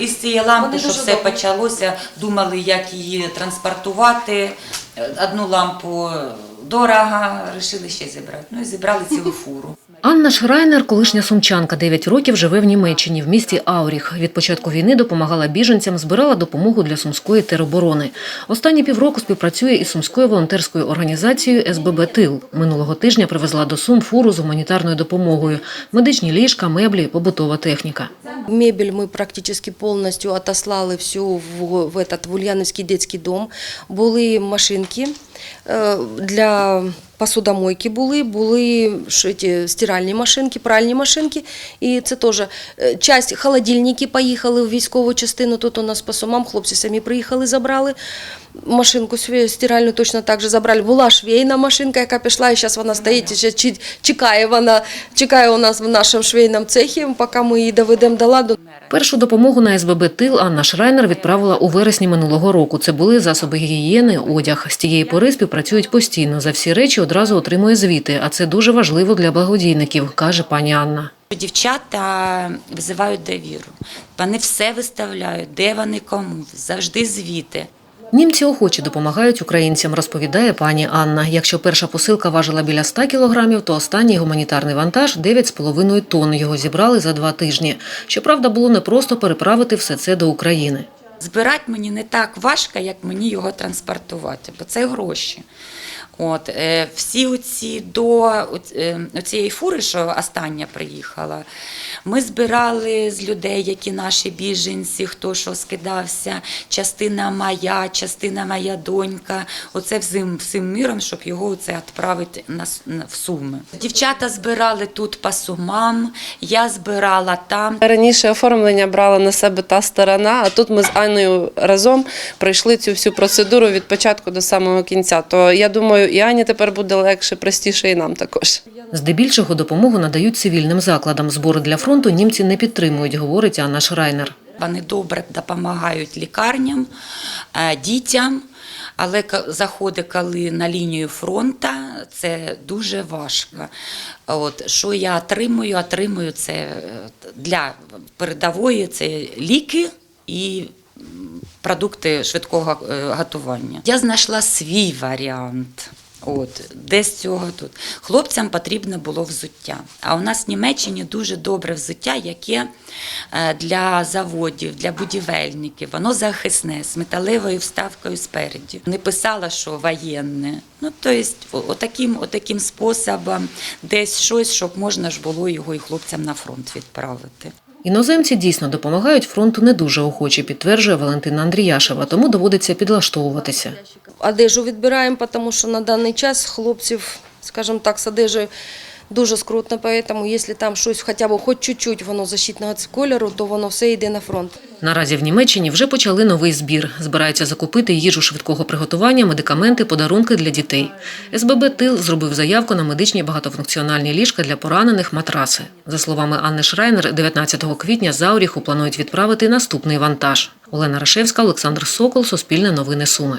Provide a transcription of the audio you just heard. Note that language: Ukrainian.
Із цієї лампи, що все почалося, думали, як її транспортувати. Одну лампу дорого, вирішили ще зібрати. Ну і зібрали цілу фуру. Анна Шрайнер, колишня сумчанка, 9 років живе в Німеччині в місті Ауріх. Від початку війни допомагала біженцям, збирала допомогу для сумської тероборони. Останні півроку співпрацює із сумською волонтерською організацією СББ Тил. Минулого тижня привезла до Сум фуру з гуманітарною допомогою: медичні ліжка, меблі, побутова техніка. Мебель мы практически полностью отослали всю в, этот в Ульяновский детский дом. Були машинки е, для посудомойки були, були ті, стиральні машинки, пральні машинки. І це теж е, часть холодильники поїхали в військову частину. Тут у нас по сумам хлопці самі приїхали, забрали. Машинку стиральну точно так же забрали. Була швейна машинка, яка пішла, і зараз вона стоїть, чекає вона, чекає у нас в нашому швейному цехі, поки ми її доведемо до ладу. Першу допомогу на СББ Тил Анна Шрайнер відправила у вересні минулого року. Це були засоби гігієни, одяг. З тієї пори співпрацюють постійно. За всі речі одразу отримує звіти, а це дуже важливо для благодійників, каже пані Анна. Дівчата визивають довіру. Вони все виставляють, де вони кому, завжди звіти. Німці охоче допомагають українцям, розповідає пані Анна. Якщо перша посилка важила біля 100 кілограмів, то останній гуманітарний вантаж 9,5 тонн. Його зібрали за два тижні. Щоправда, було непросто переправити все це до України. Збирати мені не так важко, як мені його транспортувати, бо це гроші. От, е, всі оці до е, оцієї фури, що остання приїхала, ми збирали з людей, які наші біженці, хто що скидався, частина моя, частина моя донька. Оце всім, всім міром, щоб його оце відправити на- в Суми. Дівчата збирали тут по сумам, я збирала там. Раніше оформлення брала на себе та сторона, а тут ми з Анною разом пройшли цю всю процедуру від початку до самого кінця. То я думаю, і Ані тепер буде легше, простіше, і нам також. Здебільшого допомогу надають цивільним закладам. Збори для фронту німці не підтримують, говорить Анна Шрайнер. Вони добре допомагають лікарням, е, дітям, але заходи, коли на лінію фронту, це дуже важко. От, що я отримую? Отримую це е, для передової це ліки і продукти швидкого е, готування. Я знайшла свій варіант. От, десь цього тут. Хлопцям потрібно було взуття. А у нас в Німеччині дуже добре взуття, яке е, для заводів, для будівельників. Воно захисне, з металевою вставкою спереді. Не писала, що воєнне. Ну, тобто, отаким, отаким способом десь щось, щоб можна ж було його і хлопцям на фронт відправити. Іноземці дійсно допомагають фронту не дуже охоче, підтверджує Валентина Андріяшева, тому доводиться підлаштовуватися. Одежу відбираємо, тому що на даний час хлопців, скажімо так, з одежею дуже скрутно, тому якщо там щось хоча б хоч чуть-чуть воно защитного кольору, то воно все йде на фронт. Наразі в Німеччині вже почали новий збір. Збираються закупити їжу швидкого приготування, медикаменти, подарунки для дітей. СББ Тил зробив заявку на медичні багатофункціональні ліжка для поранених матраси. За словами Анни Шрайнер, 19 квітня з Ауріху планують відправити наступний вантаж. Олена Рашевська, Олександр Сокол, Суспільне новини Суми.